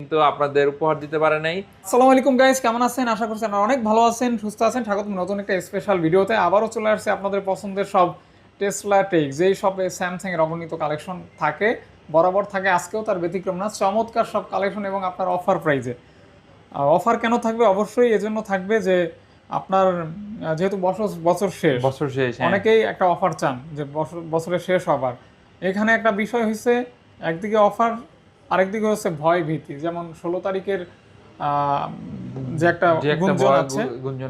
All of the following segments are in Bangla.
কিন্তু আপনাদের উপহার দিতে পারে নাই। আসসালামু আলাইকুম গাইস কেমন আছেন? আশা করছি আপনারা অনেক ভালো আছেন সুস্থ আছেন। স্বাগত নতুন একটা স্পেশাল ভিডিওতে আবারও চলে আসছে আপনাদের পছন্দের সব টেসলা টেক যেই সবে স্যামসাং এর অগণিত কালেকশন থাকে বরাবর থাকে আজকেও তার ব্যতিক্রম না চমৎকার সব কালেকশন এবং আপনার অফার প্রাইজে অফার কেন থাকবে? অবশ্যই এজন্য থাকবে যে আপনার যেহেতু বছর বছর শেষ বছর শেষ হ্যাঁ। অনেকেই একটা অফার চান যে বছর বছরের শেষ অফার এখানে একটা বিষয় হচ্ছে একদিকে অফার আরেকদিকে হচ্ছে ভয় ভীতি যেমন ষোলো তারিখের যে একটা গুঞ্জন আছে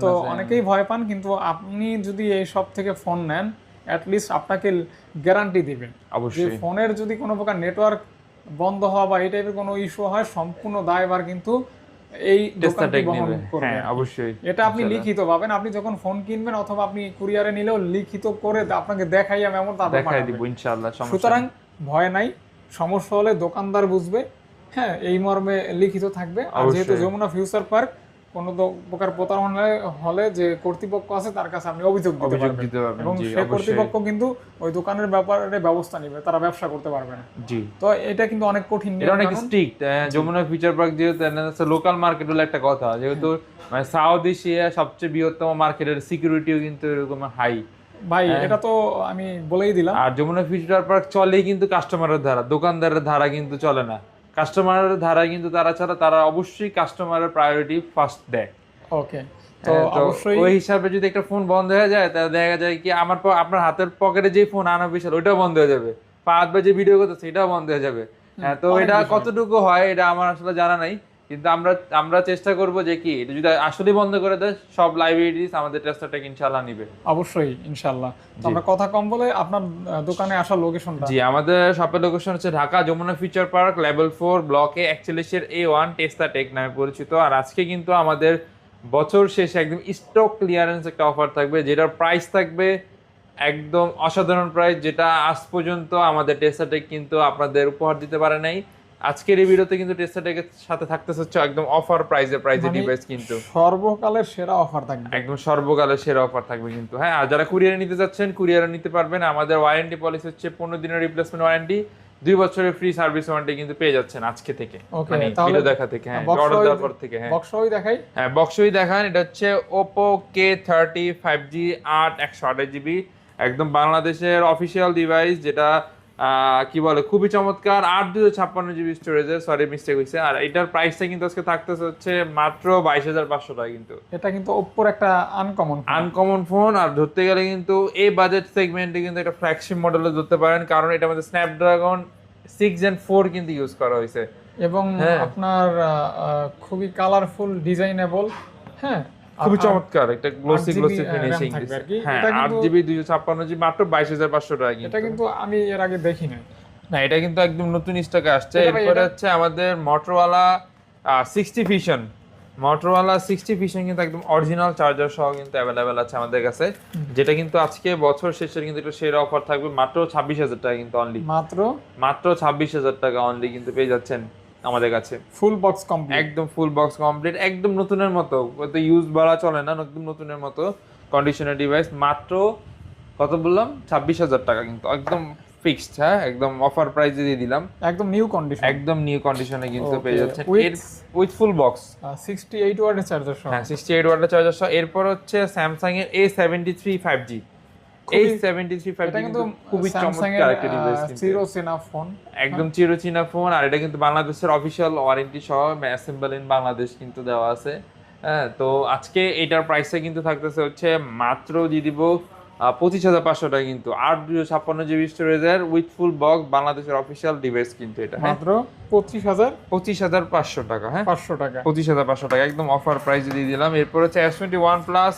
তো অনেকেই ভয় পান কিন্তু আপনি যদি এই সব থেকে ফোন নেন অ্যাটলিস্ট আপনাকে গ্যারান্টি দিবেন। অবশ্যই। ফোনের যদি কোনো প্রকার নেটওয়ার্ক বন্ধ হওয়া বা এই টাইপের কোনো ইস্যু হয় সম্পূর্ণ দায়ভার কিন্তু এই হ্যাঁ অবশ্যই। এটা আপনি লিখিত পাবেন। আপনি যখন ফোন কিনবেন অথবা আপনি কুরিয়ারে নিলেও লিখিত করে আপনাকে দেখাই আমি এমন তারপর দেখাই দিব ইনশাআল্লাহ সুতরাং ভয় নাই। সমস্যা হলে দোকানদার বুঝবে। হ্যাঁ এই মর্মে লিখিত থাকবে। আর যেহেতু যমুনা ফিউচার পার্ক কোনো প্রকার প্রতারণা হলে যে কর্তৃপক্ষ আছে তার কাছে আপনি অভিযোগ দিতে পারবেন। এবং সে কর্তৃপক্ষ কিন্তু ওই দোকানের ব্যাপারে ব্যবস্থা নেবে তারা ব্যবসা করতে পারবে না। জি। তো এটা কিন্তু অনেক কঠিন এটা অনেক স্ট্রিক্ট যমুনা ফিউচার পার্ক যেহেতু লোকাল মার্কেট হলো একটা কথা যেহেতু মানে সাউথ এশিয়া সবচেয়ে বৃহত্তম মার্কেটের সিকিউরিটিও কিন্তু এরকম হাই ভাই হ্যাঁ। এটা তো আমি বলেই দিলাম। আর যমুনা ফিউচার পার্ক চলেই কিন্তু কাস্টমারের ধারা দোকানদারের ধারা কিন্তু চলে না। কাস্টমারের ধারা কিন্তু তারা ছাড়া তারা অবশ্যই কাস্টমারের প্রায়োরিটি ফার্স্ট দেয়। ওকে তো হ্যাঁ, অবশ্যই ওই হিসাবে যদি একটা ফোন বন্ধ হয়ে যায় তাহলে দেখা যায় কি আমার আপনার হাতের পকেটে যে ফোন আনা বিশাল ওইটাও বন্ধ হয়ে যাবে। পাঁচ বাজে ভিডিও করতেছে এটাও বন্ধ হয়ে যাবে। হ্যাঁ তো এটা কতটুকু হয় এটা আমার আসলে জানা নাই। কিন্তু আমরা আমরা চেষ্টা করব যে কি এটা যদি আসলে বন্ধ করে দেয় সব লাইব্রেরিজ আমাদের টেস্টারটাকে ইনশাআল্লাহ নিবে। অবশ্যই ইনশাল্লাহ তো আমরা কথা কম বলে আপনার দোকানে আসার লোকেশনটা জি আমাদের শপের লোকেশন হচ্ছে Dhaka Jamuna Future Park level four ব্লকে একচল্লিশের এ ওয়ান টেস্টা টেক নামে পরিচিত। আর আজকে কিন্তু আমাদের বছর শেষে একদম স্টক ক্লিয়ারেন্স একটা অফার থাকবে যেটার প্রাইস থাকবে একদম অসাধারণ প্রাইস যেটা আজ পর্যন্ত আমাদের টেস্টা টেক কিন্তু আপনাদের উপহার দিতে পারে নাই। আজকের এই ভিডিওতে কিন্তু টেস্টা টেকের সাথে থাকতেছে হচ্ছে একদম অফার প্রাইসে মানে ডিভাইস কিন্তু। সর্বকালের সেরা অফার থাকবে। একদম সর্বকালের সেরা অফার থাকবে কিন্তু। হ্যাঁ আর যারা কুরিয়ারে নিতে যাচ্ছেন কুরিয়ারে নিতে পারবেন। আমাদের ওয়ারেন্টি পলিসি হচ্ছে পনেরো দিনের রিপ্লেসমেন্ট ওয়ারেন্টি দুই বছরের ফ্রি সার্ভিস ওয়ারেন্টি কিন্তু পেয়ে যাচ্ছেন আজকে থেকে। মানে ভিডিও দেখা থেকে হ্যাঁ অর্ডার দেওয়ার পর থেকে হ্যাঁ। বক্সই দেখাই। হ্যাঁ বক্সই দেখান এটা হচ্ছে Oppo K thirty five G আট একশো আঠাশ জিবি একদম বাংলাদেশের অফিসিয়াল ডিভাইস যেটা কি বলে খুবই চমৎকার। আট দুশো ছাপ্পান্ন জিবি স্টোরেজের সরি মিস্টেক হয়েছে আর এটার প্রাইসটা কিন্তু আজকে থাকতেছে হচ্ছে মাত্র বাইশ হাজার পাঁচশো টাকা কিন্তু। এটা কিন্তু ওপ্পোর একটা আনকমন আনকমন ফোন আর ধরতে গেলে কিন্তু এই বাজেট সেগমেন্টে কিন্তু একটা ফ্ল্যাগশিপ মডেলে ধরতে পারেন কারণ এটা মধ্যে স্ন্যাপড্রাগন সিক্স এন্ড ফোর কিন্তু ইউজ করা হয়েছে এবং হ্যাঁ। আপনার খুবই কালারফুল ডিজাইনেবল হ্যাঁ? খুবই চমৎকার একটা গ্লোসি 8 গ্লোসি ফিনিশিং হ্যাঁ এটা আট কিন্তু- জিবি দুইশো ছাপ্পান্ন জিবি মাত্র বাইশ হাজার পাঁচশো টাকা এটা কিন্তু। কিন্তু আমি এর আগে দেখি নাই না এটা কিন্তু একদম নতুন স্টকে আসছে। এরপরে হচ্ছে আমাদের Motorola sixty fusion Motorola sixty fusion কিন্তু একদম অরিজিনাল চার্জার সহ কিন্তু অ্যাভেলেবেল আছে আমাদের কাছে। যেটা কিন্তু আজকে বছর শেষের কিন্তু একটা সেরা অফার থাকবে। মাত্র ছাব্বিশ হাজার টাকা কিন্তু অনলি মাত্র? মাত্র ছাব্বিশ হাজার টাকা অনলি কিন্তু পেয়ে যাচ্ছেন। আমাদের কাছে। ফুল বক্স কমপ্লিট একদম ফুল বক্স কমপ্লিট একদম নতুনের মতো। তো ইউজ বলা চলে না একদম নতুনের মতো। কন্ডিশনার ডিভাইস মাত্র কত বললাম? ছাব্বিশ হাজার টাকা কিন্তু। একদম ফিক্সড হ্যাঁ? একদম অফার প্রাইসে দিয়ে দিলাম। একদম নিউ কন্ডিশন একদম নিউ কন্ডিশনে কিন্তু পেয়ে যাচ্ছেন এর with full box sixty eight ওয়ার্ডের চার্জার সহ। হ্যাঁ সিক্সটি এইট ওয়াটের চার্জার সহ। এরপর হচ্ছে স্যামসাং এর A seventy three five G এই খুবই- সেভেন্টি থ্রি ফাইভ এটা জি কিন্তু কিন্তু খুবই চমৎকার একটা ডিভাইস কিন্তু ফোন একদম চিরচীনা ফোন আর এটা কিন্তু বাংলাদেশের অফিসিয়াল ওয়ারেন্টি সহ অ্যাসেম্বল ইন বাংলাদেশ কিন্তু দেওয়া আছে। হ্যাঁ তো আজকে এটার প্রাইসে কিন্তু থাকতেছে হচ্ছে মাত্র দিয়ে দিব পঁচিশ হাজার পাঁচশো টাকা কিন্তু। আট দুশো ছাপ্পান্ন জিবি স্টোরেজের উইথ ফুল বক্স বাংলাদেশের অফিসিয়াল ডিভাইস কিন্তু এটা হ্যাঁ। মাত্র পঁচিশ হাজার পঁচিশ হাজার পাঁচশো টাকা হ্যাঁ। পাঁচশো টাকা। পঁচিশ হাজার পাঁচশো টাকা একদম অফার প্রাইস দিয়ে দিলাম। এরপর হচ্ছে S twenty one plus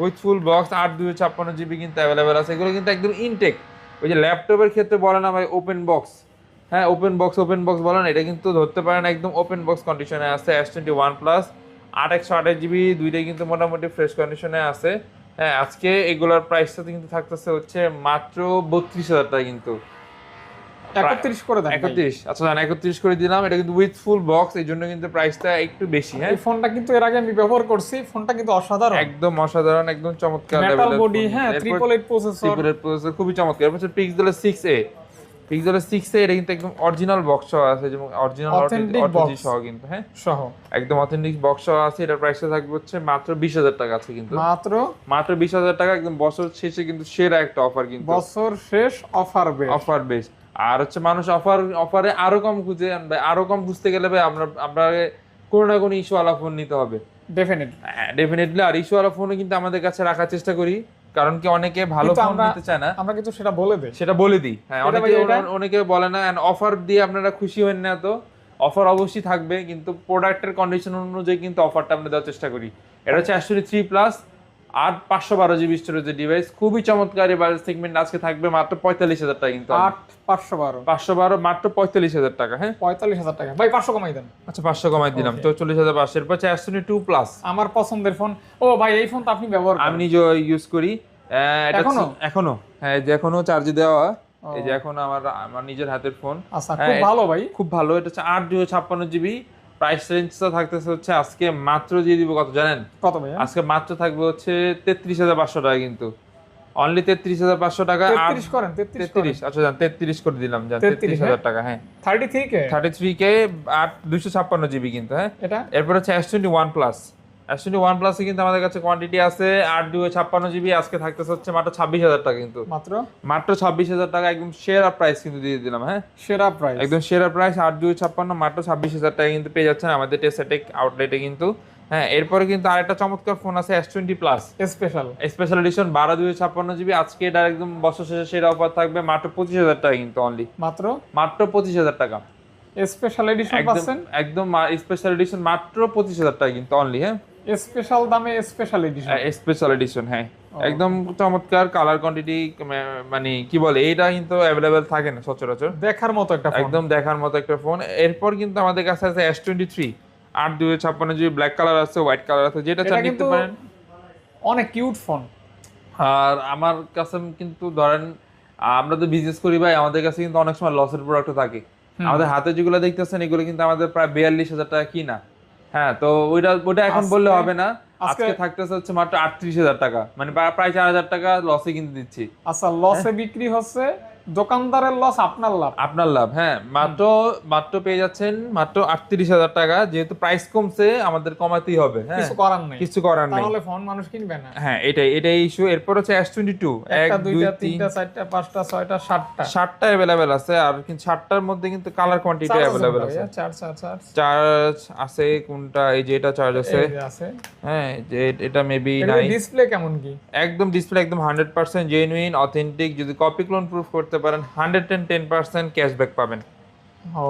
with full box আট দুশো ছাপ্পান্ন জিবি কিন্তু অ্যাভেলেবেল আছে। এগুলো কিন্তু একদম ইনটেক ওই যে ল্যাপটপের ক্ষেত্রে বলে না ভাই ওপেন বক্স হ্যাঁ ওপেন বক্স ওপেন বক্স বলেন এটা কিন্তু ধরতে পারেন একদম ওপেন বক্স কন্ডিশনে আছে এস টোয়েন্টি ওয়ান প্লাস আট একশো আঠাশ জিবি দুইটাই কিন্তু মোটামুটি ফ্রেশ কন্ডিশনে আছে। হ্যাঁ আজকে এগুলোর প্রাইসটা কিন্তু থাকতেছে হচ্ছে মাত্র বত্রিশ হাজার টাকা কিন্তু। একত্রিশ করে দেন। ভাই। একত্রিশ। আচ্ছা জান একত্রিশ করে দিলাম এটা কিন্তু উইথ ফুল বক্স এই জন্য কিন্তু প্রাইসটা একটু বেশি হ্যাঁ? এই ফোনটা কিন্তু এর আগে আমি ব্যবহার করছি ফোনটা কিন্তু অসাধারণ। একদম অসাধারণ একদম চমৎকার মেটাল বডি হ্যাঁ প্রসেসর processor খুবই চমৎকার। এরপর সিক্স এ পিক্সেল সিক্স এটা কিন্তু একদম অরিজিনাল বক্স সহ আছে যেমন অরিজিনাল অটোজি সহ কিন্তু হ্যাঁ? সহ। একদম অথেন্টিক বক্স সহ আছে এটার প্রাইসটা থাকবে হচ্ছে মাত্র বিশ হাজার টাকা আছে কিন্তু। মাত্র? মাত্র বিশ হাজার টাকা একদম বছর শেষে কিন্তু সেরা একটা অফার কিন্তু। বছর শেষ অফার বে অফার বেস আর হচ্ছে মানুষ অফার অফারে আরও কম খুঁজে ভাই আরও কম খুঁজতে গেলে ভাই আমরা আপনাকে কোনো না কোনো ইস্যুওয়ালা ফোন নিতে হবে। ডেফিনেট ডেফিনেটলি আর ইস্যুওয়ালা ফোনও কিন্তু আমাদের কাছে রাখার চেষ্টা করি কারণ কি অনেকে ভালো ফোন নিতে চায় না। আমরা কিন্তু সেটা বলে দেই। সেটা বলে দিই। হ্যাঁ অনেকে অনেকে বলে না অফার দিয়ে আপনারা খুশি হন না তো। অফার অবশ্যই থাকবে কিন্তু প্রোডাক্টের কন্ডিশন অনুযায়ী কিন্তু অফারটা আমরা দেওয়ার চেষ্টা করি। এটা হচ্ছে অ্যাকচুয়ালি থ্রি প্লাস আট পাঁচশো বারো জিবি স্টোরেজের ডিভাইস খুবই চমৎকার এই সেগমেন্ট আজকে থাকবে মাত্র পঁয়তাল্লিশ হাজার টাকা কিন্তু আট পাঁচশো বারো। পাঁচশো বারো মাত্র পঁয়তাল্লিশ হাজার টাকা হ্যাঁ? পঁয়তাল্লিশ হাজার টাকা। ভাই পাঁচশো কমাই দেন। আচ্ছা পাঁচশো কমাই দিলাম. চৌচল্লিশ হাজার পাঁচশো এরপর অ্যাসনি টু প্লাস আমার পছন্দের ফোন ও ভাই এই ফোন তো আপনি ব্যবহার আমি নিজে ইউজ করি। এখনও? এখনও। হ্যাঁ যে এখনও চার্জে দেওয়া। এই যে এখন আমার আমার নিজের হাতের ফোন আচ্ছা হ্যাঁ, খুব ভালো ভাই। খুব ভালো। এটা হচ্ছে আট দুশো ছাপ্পান্ন জিবি। প্রাইস রেঞ্জটা থাকতেছে হচ্ছে আজকে মাত্র দিয়ে দিব কত জানেন? কত আজকে মাত্র থাকবে হচ্ছে তেত্রিশ হাজার পাঁচশো টাকা কিন্তু। অনলি তেত্রিশ হাজার পাঁচশো টাকা তেত্রিশ করেন তেত্রিশ আচ্ছা জান তেত্রিশ করে দিলাম জান তেত্রিশ হাজার টাকা হ্যাঁ। Thirty three K? Thirty three K আট দুশো ছাপ্পান্ন জিবি কিন্তু হ্যাঁ। এটা? এরপর হচ্ছে S twenty one plus twenty one প্লাসে কিন্তু আমাদের কাছে কোয়ান্টিটি আছে আট দুশো ছাপ্পান্ন জিবি আজকে থাকতেছে হচ্ছে মাত্র ছাব্বিশ হাজার টাকা কিন্তু। মাত্র? মাত্র ছাব্বিশ হাজার টাকা একদম সেরা প্রাইস কিন্তু দিয়ে দিলাম হ্যাঁ? সেরা প্রাইস একদম সেরা প্রাইস আট দুই ছাপ্পান্ন মাত্র ছাব্বিশ হাজার টাকা কিন্তু পেয়ে যাচ্ছেন আমাদের টেসাটেক আউটলেটে কিন্তু হ্যাঁ? এরপরে কিন্তু আরেকটা চমৎকার ফোন আছে S twenty plus special special edition বারো দুই ছাপ্পান্ন জিবি আজকে এটা একদম বছর শেষে সেরা অফার থাকবে মাত্র পঁচিশ হাজার টাকা কিন্তু অনলি মাত্র? মাত্র পঁচিশ হাজার টাকা। স্পেশাল এডিশন একদম পাচ্ছেন? একদম স্পেশাল এডিশন মাত্র পঁচিশ হাজার টাকা কিন্তু অনলি হ্যাঁ? স্পেশাল দামে স্পেশাল এডিশন স্পেশাল এডিশন হ্যাঁ। একদম চমৎকার কালার কোয়ান্টিটি মানে কি বলে এইটা কিন্তু অ্যাভেলেবেল থাকে না সচরাচর। দেখার মতো একটা একদম দেখার মতো একটা ফোন এরপর কিন্তু আমাদের কাছে আছে এস টোয়েন্টি থ্রি আট দুই ছাপ্পান্ন জিবি ব্ল্যাক কালার আছে হোয়াইট কালার আছে যেটা চান নিতে পারেন। অনেক কিউট ফোন আর আমার কাছে কিন্তু ধরেন আমরা তো বিজনেস করি ভাই আমাদের কাছে কিন্তু অনেক সময় লসের প্রোডাক্ট থাকে। আমাদের হাতে যেগুলো দেখতেছেন এগুলো কিন্তু আমাদের প্রায় বিয়াল্লিশ হাজার টাকা কিনা। হ্যাঁ তো ওইটা ওইটা এখন বললে হবে না। আজকে থাকতে থাকতেছে হচ্ছে মাত্র আটত্রিশ হাজার টাকা। মানে প্রায়- প্রায় চার হাজার টাকা লসে কিনতে দিচ্ছি। আচ্ছা লসে বিক্রি হচ্ছে দোকানদারের লস আপনার লাভ। আপনার লাভ হ্যাঁ। মাত্র মাত্র পেয়ে যাচ্ছেন মাত্র আটত্রিশ হাজার টাকা যেহেতু প্রাইস কমছে আমাদের কমাতেই হবে হ্যাঁ। কিছু করার নেই। কিছু করার নেই। তাহলে ফোন মানুষ কিনবে না। হ্যাঁ এটাই এটাই ইস্যু এরপর হচ্ছে এস টোয়েন্টি টু এক দুইটা তিনটা চারটা পাঁচটা ছয়টা সাতটা। ষাটটা অ্যাভেলেবেল আছে আর কিন্তু ষাটটার মধ্যে কিন্তু কালার কোয়ান্টিটি অ্যাভেলেবেল আছে চার্জ চার্জ আছে। কোনটা এই যে এটা চার্জ আছে। হ্যাঁ যে এটা মেবি নাই। ডিসপ্লে কেমন কি? একদম ডিসপ্লে একদম হান্ড্রেড পার্সেন্ট জেনুইন অথেন্টিক যদি কপি ক্লোন প্রুফ করতে পারেন hundred ten ten percent cashback পাবেন।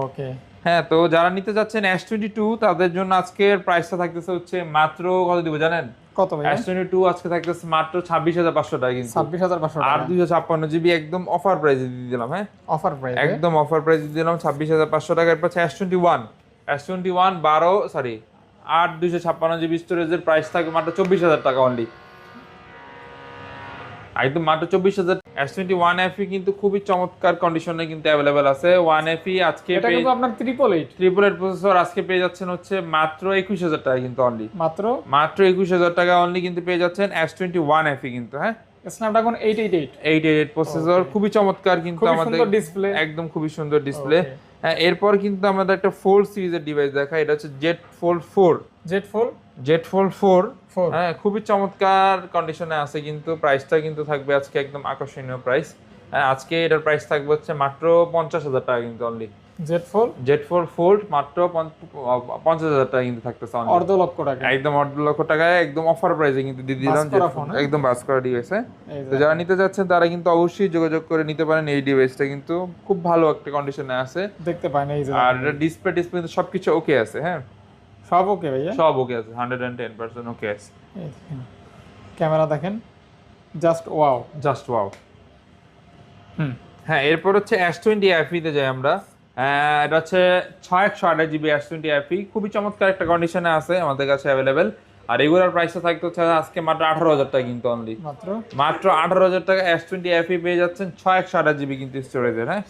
ওকে হ্যাঁ তো যারা নিতে যাচ্ছেন এস টোয়েন্টি টু তাদের জন্য আজকের প্রাইসটা থাকতেছে হচ্ছে মাত্র কত দিব জানেন? কত এস টোয়েন্টি টু আজকে থাকতেছে মাত্র ছাব্বিশ হাজার পাঁচশো টাকা কিন্তু। ছাব্বিশ হাজার পাঁচশো আর দুইশো ছাপ্পান্ন জিবি একদম অফার প্রাইসে দিয়ে দিলাম হ্যাঁ? অফার প্রাইস একদম অফার প্রাইস দিয়ে দিলাম ছাব্বিশ হাজার পাঁচশো টাকার পাচ্ছে S twenty one S twenty one বারো সরি আট দুইশো ছাপ্পান্ন জিবি স্টোরেজের প্রাইস থাকবে মাত্র চব্বিশ হাজার টাকা অনলি একদম মাত্র চব্বিশ হাজার এস টোয়েন্টি ওয়ান এফি কিন্তু খুবই চমৎকার কন্ডিশনে কিন্তু অ্যাভেলেবেল আছে। ওয়ান এফি আজকে এটা কিন্তু আপনার triple eight triple eight processor আজকে পেয়ে যাচ্ছেন হচ্ছে মাত্র একুশ হাজার টাকা কিন্তু অনলি মাত্র? মাত্র একুশ হাজার টাকা অনলি কিন্তু পেয়ে যাচ্ছেন এস টোয়েন্টি ওয়ান এফি কিন্তু হ্যাঁ? Snapdragon eight eight eight eight eight processor খুবই চমৎকার কিন্তু আমাদের সুন্দর ডিসপ্লে একদম খুবই সুন্দর ডিসপ্লে হ্যাঁ এরপর কিন্তু আমাদের একটা ফোল্ড সিরিজের ডিভাইস দেখা এটা হচ্ছে Z fold four Z four Z fold four হ্যাঁ খুবই চমৎকার কন্ডিশনে আছে কিন্তু প্রাইসটা কিন্তু থাকবে আজকে একদম আকর্ষণীয় প্রাইস হ্যাঁ আজকে এটার প্রাইস থাকবে হচ্ছে মাত্র পঞ্চাশ হাজার টাকা কিন্তু only Z four Z four fold মাত্র পঞ্চাশ হাজার টাকা কিন্তু থাকতেছে অর্ধ লক্ষ টাকা। একদম অর্ধ লক্ষ টাকায় একদম অফার প্রাইসে কিন্তু দিয়ে দিলাম একদম বাস করা ডিভাইস তো যারা নিতে যাচ্ছেন তারা কিন্তু অবশ্যই যোগাযোগ করে নিতে পারেন। এই ডিভাইসটা কিন্তু খুব ভালো একটা কন্ডিশনে আছে। দেখতে পাই না আর ডিসপ্লে ডিসপ্লে সবকিছু ওকে আছে হ্যাঁ। সব ওকে ভাইয়া? সব ওকে আছে hundred and ten percent okay আছে। ক্যামেরা দেখেন জাস্ট ওয়াও জাস্ট ওয়াও হুম। হ্যাঁ এরপর হচ্ছে এস টোয়েন্টি তে যাই আমরা। এটা হচ্ছে ছয় একশো আঠাশ জিবি এস টোয়েন্টি এফি খুবই চমৎকার একটা কন্ডিশনে আছে আমাদের কাছে অ্যাভেলেবেল আর এগুলোর প্রাইসটা থাকতে হচ্ছে আজকে মাত্র আঠারো হাজার টাকা কিন্তু অনলি মাত্র? মাত্র আঠারো হাজার টাকা এস টোয়েন্টি এফি পেয়ে যাচ্ছেন ছয় একশো আঠাশ জিবি কিন্তু স্টোরেজের হ্যাঁ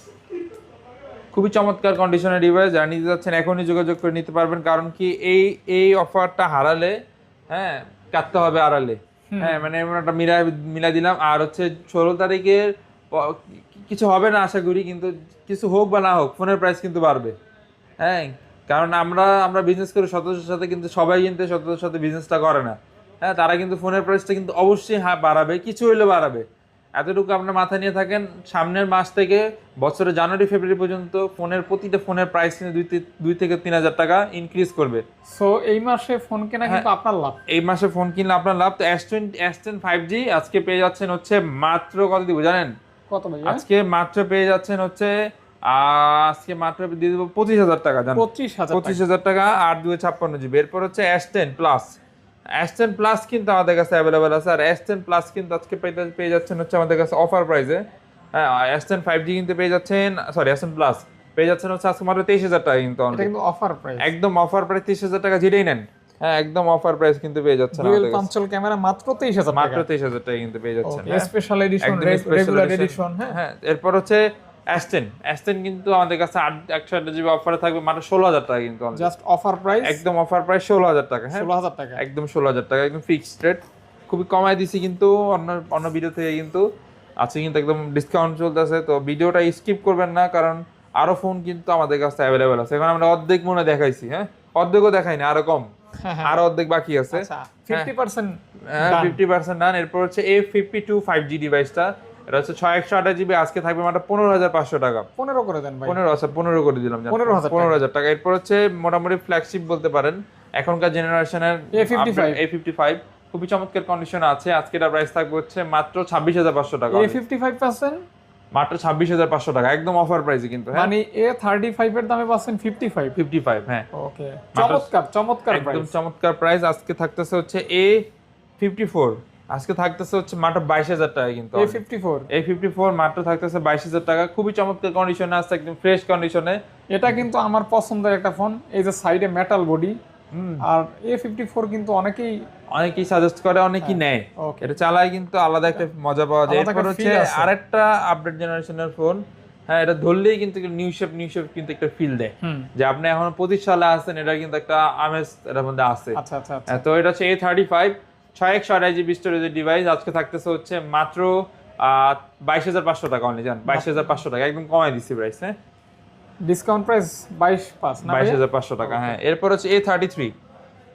খুবই চমৎকার কন্ডিশনের ডিভাইস যারা নিতে যাচ্ছেন এখনই যোগাযোগ করে নিতে পারবেন কারণ কি এই এই অফারটা হারালে হ্যাঁ কাটতে হবে আড়ালে। হ্যাঁ মানে এমন একটা মিলা মিলা দিলাম আর হচ্ছে ষোলো তারিখের কিছু হবে না আশা করি কিন্তু কিছু হোক বা না হোক ফোনের প্রাইস কিন্তু বাড়বে। হ্যাঁ কারণ আমরা আমরা বিজনেস করি সদস্যের সাথে কিন্তু সবাই কিন্তু সদস্যের সাথে বিজনেসটা করে না। হ্যাঁ তারা কিন্তু ফোনের প্রাইসটা কিন্তু অবশ্যই হ্যাঁ বাড়াবে কিছু হইলে বাড়াবে। এতটুকু আপনার মাথায় নিয়ে থাকেন সামনের মাস থেকে বছরের জানুয়ারি ফেব্রুয়ারি পর্যন্ত ফোনের প্রতিটা ফোনের প্রাইস কিন্তু দুই দুই থেকে তিন হাজার টাকা ইনক্রিজ করবে। সো এই মাসে ফোন কেনা কিন্তু হ্যাঁ। আপনার লাভ। এই মাসে ফোন কিনলে আপনার লাভ। তো S twenty S ten five G আজকে পেয়ে যাচ্ছেন হচ্ছে মাত্র কত দিব জানেন? কত আজকে মাত্র পেয়ে যাচ্ছেন হচ্ছে আজকে মাত্র দিয়ে দেবো পঁচিশ হাজার টাকা জানেন? পঁচিশ হাজার পঁচিশ হাজার টাকা আট দুই ছাপ্পান্ন জিবি এরপর হচ্ছে S ten plus S ten plus কিন্তু আমাদের কাছে অ্যাভেলেবেল আছে। আর এস টেন প্লাস কিন্তু আজকে পেয়ে- যাচ্ছেন হচ্ছে আমাদের কাছে অফার প্রাইসে হ্যাঁ এস টেন ফাইভ জি কিন্তু পেয়ে যাচ্ছেন সরি এস টেন প্লাস পেয়ে যাচ্ছেন হচ্ছে আজকে মাত্র তেইশ হাজার টাকা কিন্তু অফার প্রাইস একদম অফার প্রাইস তেইশ হাজার টাকা যেটাই নেন। হ্যাঁ একদম অফার প্রাইস কিন্তু পেয়ে যাচ্ছেন ডুয়েল। পাঞ্চল ক্যামেরা মাত্র তেইশ হাজার মাত্র টাকা। তেইশ হাজার টাকা কিন্তু পেয়ে যাচ্ছেন। স্পেশাল এডিশন রেগুলার এডিশন হ্যাঁ। হ্যাঁ এরপর হচ্ছে অ্যাস্টেন অ্যাস্টেন কিন্তু আমাদের কাছে আট একশো আট জিবি অফারে থাকবে মাত্র ষোলো হাজার টাকা কিন্তু জাস্ট অফার প্রাইস একদম অফার প্রাইস ষোলো হাজার টাকা হ্যাঁ? ষোলো হাজার টাকা। একদম ষোলো হাজার টাকা একদম ফিক্সড রেট খুবই কমায় দিছি কিন্তু অন্য অন্য ভিডিও থেকে কিন্তু। আছে কিন্তু একদম ডিসকাউন্ট চলতেছে তো ভিডিওটা স্কিপ করবেন না কারণ আরও ফোন কিন্তু আমাদের কাছে অ্যাভেলেবেল আছে। এখন আমরা অর্ধেক মনে দেখাইছি হ্যাঁ? অর্ধেকও দেখাই না আরও কম। হ্যাঁ হ্যাঁ। আরও অর্ধেক বাকি আছে। Fifty percent fifty percent done এরপর হচ্ছে A fifty two five G ডিভাইসটা এটা হচ্ছে ছয় একশো আঠাশ জিবি আজকে থাকবে মাত্র পনেরো হাজার পাঁচশো টাকা। পনেরো করে দেন পনেরো আচ্ছা পনেরো করে দিলাম 15,000 টাকা। পনেরো হাজার টাকা। এরপর হচ্ছে মোটামুটি ফ্ল্যাগশিপ বলতে পারেন এখনকার জেনারেশনের A55 এ ফিফটি ফাইভ খুবই চমৎকার কন্ডিশন আছে। আজকে এটা প্রাইস থাকবে হচ্ছে মাত্র ছাব্বিশ হাজার পাঁচশো টাকা। এ ফিফটি ফাইভ পার্সেন্ট মাত্র ছাব্বিশ হাজার পাঁচশো টাকা। একদম অফার প্রাইসে কিন্তু হ্যাঁ? মানে এ থার্টি ফাইভ এর দামে পাচ্ছেন ফিফটি ফাইভ ফিফটি ফাইভ হ্যাঁ। ওকে চমৎকার চমৎকার একদম চমৎকার প্রাইস আজকে থাকতেছে হচ্ছে এ ফিফটি ফোর আজকে থাকতেছে হচ্ছে মাত্র বাইশ হাজার টাকা কিন্তু এ ফিফটি ফোর এই ফিফটি ফোর মাত্র থাকতেছে বাইশ হাজার টাকা। খুবই চমৎকার কন্ডিশনে আছে একদম ফ্রেশ কন্ডিশনে এটা কিন্তু আমার পছন্দের একটা ফোন এই যে সাইডে মেটাল বডি আর এ ফিফটি ফোর কিন্তু অনেকেই অনেকেই সাজেস্ট করে অনেকেই নেয়। ওকে এটা চালায় কিন্তু আলাদা একটা মজা পাওয়া যায়। এরপর হচ্ছে আরেকটা আপডেট জেনারেশনের ফোন হ্যাঁ এটা ধরলেই কিন্তু নিউ শেপ নিউ শেপ কিন্তু একটা ফিল দেয়। যে আপনি এখন পঁচিশ সালে আছেন এটা কিন্তু একটা আমেজ এটার মধ্যে আছে। আচ্ছা আচ্ছা আচ্ছা। হ্যাঁ, তো এটা হচ্ছে এ থার্টি ফাইভ ছয় একশো আড়াই জিবি স্টোরেজের ডিভাইস আজকে থাকতেছে হচ্ছে মাত্র বাইশ হাজার পাঁচশো টাকা অনলি জান বাইশ হাজার পাঁচশো টাকা একদম কমাই দিচ্ছি প্রাইস হ্যাঁ? ডিসকাউন্ট প্রাইস বাইশ পাঁচ বাইশ হাজার পাঁচশো টাকা হ্যাঁ। এরপর হচ্ছে A thirty three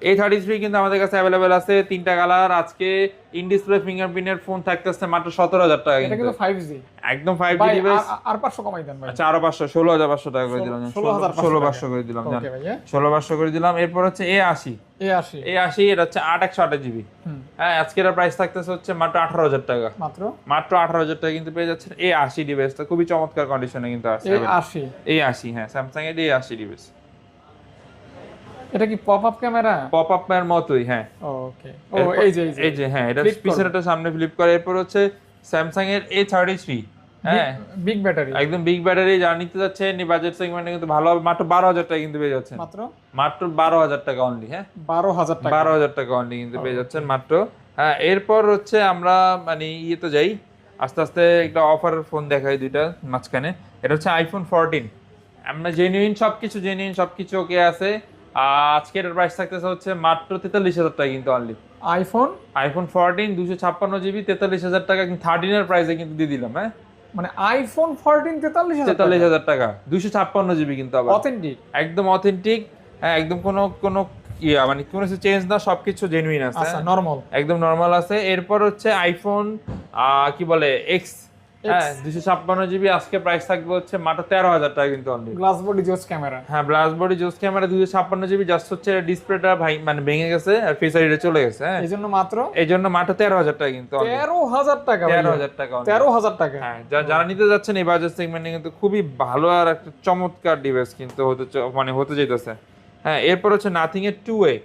A thirty three কিন্তু আমাদের কাছে অ্যাভেলেবেল আছে তিনটা কালার আজকে ইন ডিসপ্লে ফিঙ্গারপ্রিন্টের ফোন থাকতেছে মাত্র সতেরো হাজার টাকা কিন্তু ফাইভ জি একদম ফাইভ জি ডিভাইস আর- পাঁচশো কমাই দেন আচ্ছা আরও পাঁচশো ষোলো হাজার পাঁচশো টাকা করে দিলাম। ষোলো পাঁচশো করে দিলাম ষোলো পাঁচশো করে দিলাম এরপর হচ্ছে এ আশি। এ আশি। এ আশি এটা হচ্ছে আট একশো আঠাশ জিবি হ্যাঁ আজকে এর প্রাইস থাকতেছে হচ্ছে মাত্র আঠারো হাজার টাকা। মাত্র? মাত্র আঠারো হাজার টাকা কিন্তু পেয়ে যাচ্ছেন এ আশি ডিভাইসটা খুবই চমৎকার কন্ডিশনে কিন্তু আছে এ আশি। এই আশি হ্যাঁ স্যামসাং এর এই আশি ডিভাইস এটা কি pop up camera pop up এর মতোই হ্যাঁ। ওকে ও এই যে এই যে হ্যাঁ এটা পিছনেটা সামনে ফ্লিপ করে এরপর হচ্ছে স্যামসাং এর এ থার্টি থ্রি হ্যাঁ। বিগ ব্যাটারি একদম বিগ ব্যাটারি যারা নিতে যাচ্ছেন এই বাজেট সেগমেন্টে কিন্তু ভালো হবে। মাত্র বারো হাজার টাকা কিন্তু পেয়ে যাচ্ছেন। মাত্র? মাত্র বারো হাজার টাকা অনলি হ্যাঁ। বারো হাজার টাকা। বারো হাজার টাকা অনলি কিন্তু পেয়ে যাচ্ছেন মাত্র। হ্যাঁ এরপর হচ্ছে আমরা মানে ইয়ে তো যাই। আস্তে আস্তে একটা অফার ফোন দেখাই দুইটা মাঝখানে। এটা হচ্ছে আইফোন ফোরটিন আমরা জেনুইন সবকিছু জেনুইন সবকিছু ওকে আছে। আজকের প্রাইস থাকতেছে হচ্ছে মাত্র তেতাল্লিশ হাজার টাকা কিন্তু অনলি আইফোন আইফোন ফোরটিন দুশো ছাপ্পান্ন জিবি তেতাল্লিশ হাজার টাকা কিন্তু থার্টিনের প্রাইসে কিন্তু দিয়ে দিলাম হ্যাঁ? মানে আইফোন ফোরটিন তেতাল্লিশ তেতাল্লিশ হাজার টাকা দুশো ছাপ্পান্ন জিবি কিন্তু আবার। অথেন্টিক একদম অথেন্টিক হ্যাঁ একদম কোনো কোনো ইয়া মানে কোনো কিছু চেঞ্জ না সবকিছু জেনুইন আছে আচ্ছা হ্যাঁ? নরমাল একদম নর্মাল আছে। এরপর হচ্ছে আইফোন কি বলে এক্স হ্যাঁ দুশো ছাপ্পান্ন জিবি আজকে প্রাইস থাকবে হচ্ছে মাত্র তেরো হাজার টাকা কিন্তু অনলি গ্লাস বডি জোস ক্যামেরা হ্যাঁ বডি জোস ক্যামেরা দুশো ছাপ্পান্ন জিবি জাস্ট হচ্ছে ডিসপ্লেটা ভাই মানে ভেঙে গেছে আর চলে গেছে হ্যাঁ। এই জন্য মাত্র এই জন্য মাত্র তেরো হাজার টাকা কিন্তু তেরো হাজার টাকা তেরো হাজার টাকা তেরো হাজার টাকা। হ্যাঁ যারা নিতে যাচ্ছেন এই বাজার সেগমেন্টে কিন্তু খুবই ভালো আর একটা চমৎকার ডিভাইস কিন্তু হতে মানে হতে যেতেছে হ্যাঁ এরপর হচ্ছে নাথিং এর টু এ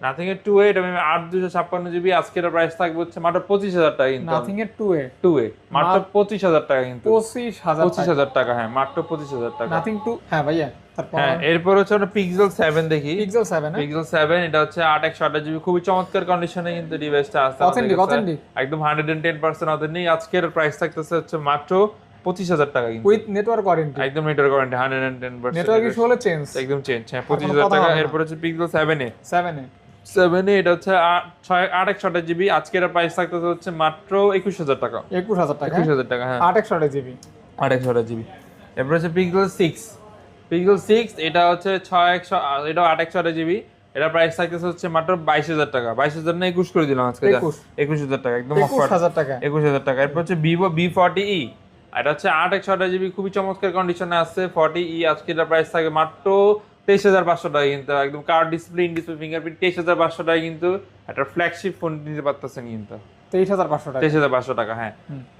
নাথিং এর টু এটা আমি আট দুশো ছাপ্পান্ন জিবি আজকের প্রাইস থাকবে হচ্ছে মাত্র পঁচিশ হাজার টাকা কিন্তু নাথিং এর টু এ টু এ মাত্র পঁচিশ হাজার টাকা কিন্তু। পঁচিশ হাজার পঁচিশ হাজার টাকা হ্যাঁ মাত্র পঁচিশ হাজার টাকা। নাথিং টু হ্যাঁ ভাইয়া হ্যাঁ এরপর হচ্ছে আমরা পিক্সেল সেভেন দেখি। পিক্সেল সেভেন পিক্সেল সেভেন এটা হচ্ছে আট একশো আঠাশ জিবি খুবই চমৎকার কন্ডিশনে কিন্তু ডিভাইসটা authentic. একদম hundred and ten percent authentic আজকের প্রাইস থাকতেছে হচ্ছে মাত্র পঁচিশ হাজার টাকা কিন্তু। উইথ নেটওয়ার্ক ওয়ারেন্টি একদম network warranty hundred and ten network issue হলে চেঞ্জ একদম চেঞ্জ হ্যাঁ পঁচিশ হাজার টাকা। এরপর হচ্ছে Pixel seven A. Seven A. Seven এটা হচ্ছে ছয় আট একশো আঠাশ জিবি আজকে এটার প্রাইস থাকতেছে হচ্ছে মাত্র একুশ হাজার টাকা। একুশ হাজার টাকা একুশ হাজার টাকা হ্যাঁ। আট একশো আঠাশ জিবি আট একশো আঠাশ জিবি এরপর হচ্ছে পিক্সেল সিক্স পিক্সেল সিক্স এটা হচ্ছে ছয় একশো এটা আট একশো আঠাশ জিবি এটা প্রাইস থাকতেছে হচ্ছে মাত্র বাইশ হাজার টাকা। বাইশ হাজার না একুশ করে দিলাম আজকে একুশ। হাজার টাকা একদম একুশ হাজার টাকা। একুশ হাজার টাকা। এরপর হচ্ছে ভিভো বি ফর্টি ই এটা হচ্ছে আট একশো আঠাশ জিবি খুবই চমৎকার কন্ডিশনে আসছে ফর্টি ই আজকে এটা প্রাইস থাকে মাত্র তেইশ হাজার পাঁচশো টাকা কিন্তু একদম curve display in display fingerprint তেইশ হাজার পাঁচশো টাকা কিন্তু একটা ফ্ল্যাগশিপ ফোন নিতে পারতেছেন কিন্তু। তেইশ হাজার পাঁচশো টাকা। তেইশ হাজার পাঁচশো টাকা হ্যাঁ।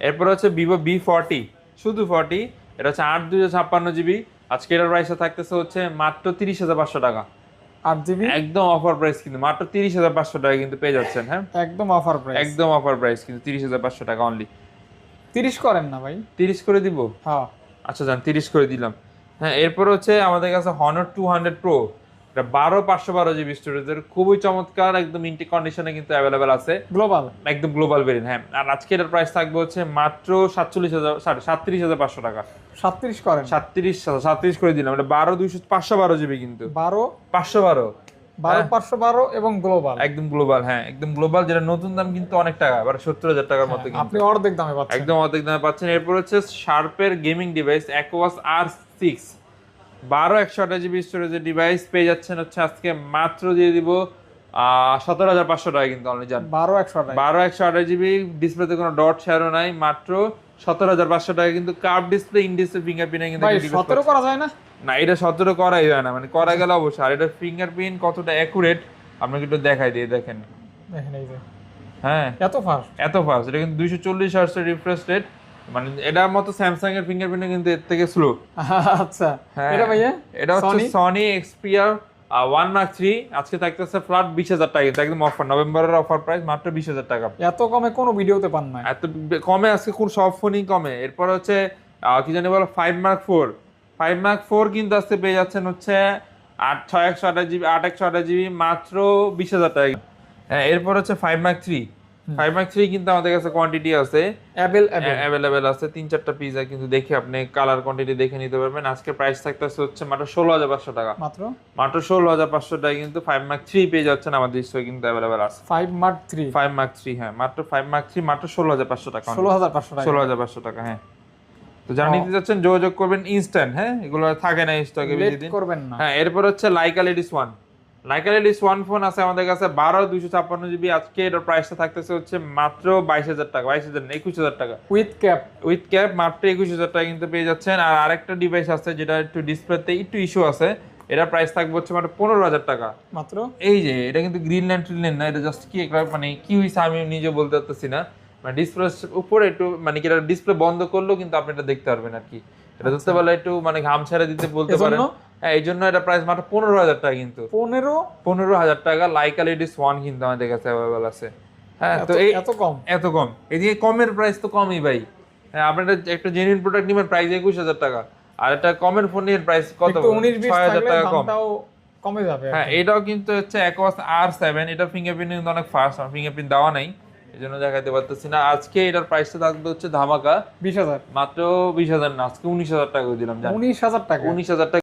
এরপর হচ্ছে ভিভো বি ফর্টি শুধু ফর্টি এটা হচ্ছে আট দুশো ছাপ্পান্ন জিবি। আজকে এটার প্রাইসটা থাকতেছে হচ্ছে মাত্র তিরিশ হাজার পাঁচশো টাকা। আট জিবি? একদম অফার প্রাইস কিন্তু মাত্র তিরিশ হাজার পাঁচশো টাকা কিন্তু পেয়ে যাচ্ছেন হ্যাঁ। একদম অফার প্রাইস একদম অফার প্রাইস কিন্তু তিরিশ হাজার পাঁচশো টাকা অনলি তিরিশ করেন না ভাই। তিরিশ করে দিব? হ্যাঁ। আচ্ছা যান তিরিশ করে দিলাম। হ্যাঁ এরপর হচ্ছে আমাদের কাছে হনার টু হান্ড্রেড প্রো এটা বারো পাঁচশো বারো জিবি স্টোরেজের খুবই চমৎকার একদম ইন্টি কন্ডিশনে কিন্তু অ্যাভেলেবেল আছে। গ্লোবাল একদম গ্লোবাল ভেরিয়েন্ট হ্যাঁ। আর আজকে এটার প্রাইস থাকবে হচ্ছে মাত্র সাতচল্লিশ হাজার সরি সাতত্রিশ হাজার পাঁচশো টাকা। সাতত্রিশ করেন। সাতত্রিশ সাতত্রিশ করে দিলাম। এটা বারো দুইশো পাঁচশো বারো জিবি কিন্তু। বারো? পাঁচশো বারো। বারো হ্যাঁ। পাঁচশো বারো এবং গ্লোবাল একদম গ্লোবাল হ্যাঁ একদম গ্লোবাল যেটা নতুন দাম কিন্তু অনেক টাকা এবার সত্তর হাজার টাকার মতো আপনি অর্ধেক দামে পাচ্ছেন। একদম অর্ধেক দামে পাচ্ছেন। এরপর হচ্ছে শার্পের gaming device Aquos R six বারো একশো আঠাশ জিবি স্টোরেজের ডিভাইস পেয়ে যাচ্ছেন হচ্ছে আজকে মাত্র দিয়ে দিব সতেরো হাজার পাঁচশো টাকা কিন্তু অনলি জান। বারো একশো বারো একশো আঠাশ জিবি ডিসপ্লেতে কোনো ডট শেয়ারও নাই মাত্র সতেরো হাজার পাঁচশো টাকা। কিন্তু curve display in display fingerprint কিন্তু সতেরো করা যায় না? না এটা সতেরো করাই যায় না মানে করা গেলে অবশ্যই। আর এটা ফিঙ্গারপ্রিন্ট কতটা অ্যাকুরেট আপনাকে একটু দেখাই দিয়ে দেখেন। দেখেন এই যে। হ্যাঁ। এত ফাস্ট এত ফাস্ট এটা কিন্তু দুইশো চল্লিশ হার্সের রিফ্রেশ রেট মানে এটার মতো স্যামসাং এর ফিঙ্গারপ্রিন্ট কিন্তু এর থেকে স্লো আচ্ছা। হ্যাঁ এটা ভাইয়া? এটা হচ্ছে Sony Xperia one mark three আজকে থাকতেছে ফ্ল্যাট বিশ হাজার টাকা। কিন্তু একদম অফার নভেম্বরের অফার প্রাইস মাত্র বিশ হাজার টাকা। এত কমে কোনো ভিডিওতে পান না এত কমে আজকে কোন সব ফোনই কমে। এরপর হচ্ছে কি জানি বলো five mark four five mark four কিন্তু আজকে পেয়ে যাচ্ছেন হচ্ছে আট ছয় একশো আঠাশ জিবি আট একশো আঠাশ জিবি মাত্র বিশ হাজার টাকা। হ্যাঁ এরপর হচ্ছে five mark three five mark three কিন্তু আমাদের কাছে কোয়ান্টিটি আছে। অ্যাভেলেবেল আছে। তিন চারটা পিজা কিন্তু দেখে আপনি কালার কোয়ান্টিটি দেখে নিতে পারবেন। আজকে প্রাইস থাকতেছে হচ্ছে মাত্র ষোলো হাজার পাঁচশো টাকা। মাত্র? মাত্র ষোলো হাজার পাঁচশো টাকা কিন্তু ফাইভ মার্ক থ্রি পেয়ে যাচ্ছেন আমাদের স্টোরে কিন্তু অ্যাভেলেবেল আছে। Five mark three five mark three হ্যাঁ। মাত্র ফাইভ মার্ক থ্রি মাত্র ষোলো হাজার পাঁচশো টাকা। ষোলো হাজার পাঁচশো টাকা। ষোলো হাজার পাঁচশো টাকা হ্যাঁ। তো যারা নিতে যাচ্ছেন যোগাযোগ করবেন ইনস্ট্যান্ট হ্যাঁ। এগুলো থাকে না স্টকে বেশি দিন। করবেন না। হ্যাঁ এরপর হচ্ছে Leica Leitz one Leica Leitz one phone আছে আমাদের কাছে বারো দুইশো ছাপ্পান্ন জিবি আজকে এটার প্রাইসটা থাকতেছে হচ্ছে মাত্র বাইশ হাজার টাকা বাইশ হাজার না একুশ হাজার টাকা। উইথ ক্যাপ উইথ ক্যাপ মাত্র একুশ হাজার টাকা কিন্তু পেয়ে যাচ্ছেন। আর আরেকটা ডিভাইস আছে যেটা একটু ডিসপ্লেতে একটু ইস্যু আছে। এটার প্রাইস থাকবে হচ্ছে মাত্র পনেরো হাজার টাকা। মাত্র? এই যে এটা কিন্তু গ্রিনল্যান্ড ট্রিনল্যান্ড না এটা জাস্ট কি মানে কি হয়েছে আমি নিজে বলতে পারতেছি না। মানে ডিসপ্লে উপরে একটু মানে কি এটা ডিসপ্লে বন্ধ করলেও কিন্তু আপনি এটা দেখতে পারবেন আর কি। এটা ধরতে পারলে একটু মানে ঘাম ছেড়ে দিতে বলতে পারেন। হ্যাঁ এই জন্য এটা প্রাইস মাত্র পনেরো হাজার টাকা কিন্তু। পনেরো? পনেরো হাজার টাকা লাইকা লেডিস ওয়ান কিন্তু আমাদের কাছে অ্যাভেলেবল আছে। হ্যাঁ তো এত- কম? এত কম। এদিকে কমের প্রাইস তো কমই ভাই। হ্যাঁ আপনি একটা- জেনুইন প্রোডাক্ট নেবেন প্রাইস একুশ হাজার টাকা। আর একটা কমের ফোনের প্রাইস কত উনিশ ছয় হাজার টাকা কম। কমে যাবে হ্যাঁ এটাও কিন্তু হচ্ছে একোয়াস আর সেভেন এটা ফিঙ্গারপ্রিন্ট কিন্তু অনেক ফাস্ট ফিঙ্গারপ্রিন্ট দেওয়া নাই। এই জন্য দেখাতে পারতেছি না। আজকে এটার প্রাইসটা থাকবে হচ্ছে ধামাকা। বিশ হাজার। মাত্র বিশ হাজার না আজকে উনিশ হাজার টাকা দিলাম উনিশ হাজার টাকা। উনিশ হাজার টাকা